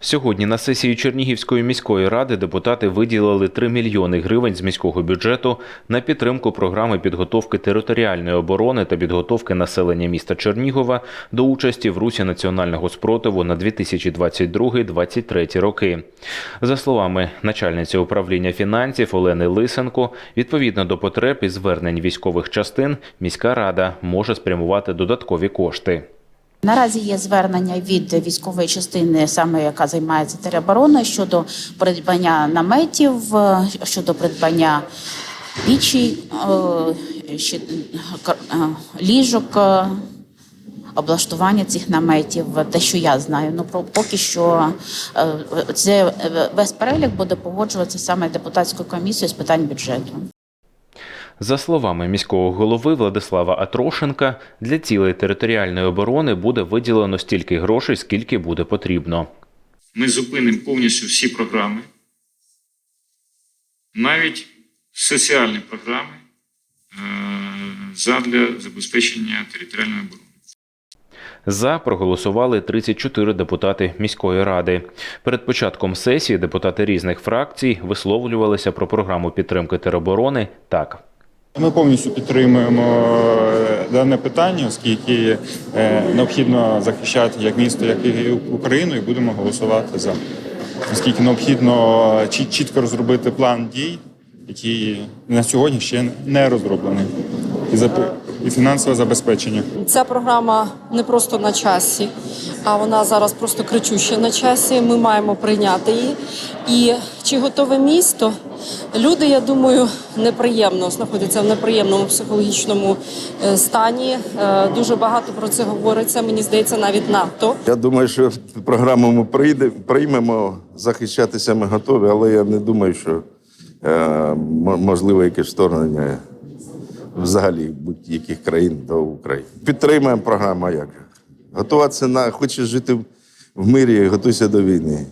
Сьогодні на сесії Чернігівської міської ради депутати виділили 3 мільйони гривень з міського бюджету на підтримку програми підготовки територіальної оборони та підготовки населення міста Чернігова до участі в русі національного спротиву на 2022-2023 роки. За словами начальниці управління фінансів Олени Лисенко, відповідно до потреб і звернень військових частин, міська рада може спрямувати додаткові кошти. Наразі є звернення від військової частини, саме яка займається теробороною, щодо придбання наметів, е, щодо придбання пічі, е, е, ліжок, облаштування цих наметів. Те, що я знаю. Ну про поки що це весь перелік буде погоджуватися саме депутатською комісією з питань бюджету. За словами міського голови Владислава Атрошенка, для цілей територіальної оборони буде виділено стільки грошей, скільки буде потрібно. Ми зупинимо повністю всі програми, навіть соціальні програми е, задля забезпечення територіальної оборони. За проголосували 34 депутати міської ради. Перед початком сесії депутати різних фракцій висловлювалися про програму підтримки тероборони так. Ми повністю підтримуємо е, дане питання, оскільки е, необхідно захищати як місто, як і Україну, і будемо голосувати за. Оскільки необхідно чітко розробити план дій, який на сьогодні ще не розроблений, і і фінансове забезпечення. Ця програма не просто на часі, а вона зараз просто кричуща на часі. Ми маємо прийняти її. І чи готове місто? Люди, я думаю, неприємно знаходяться в неприємному психологічному е, стані. Е, Дуже багато про це говориться. Мені здається, навіть надто. Я думаю, що програму ми прийде, приймемо, захищатися ми готові, але я не думаю, що е, можливо якесь вторгнення взагалі будь-яких країн до України. Підтримуємо програму, як. Готуватися на хочеш жити в мирі, готуйся до війни.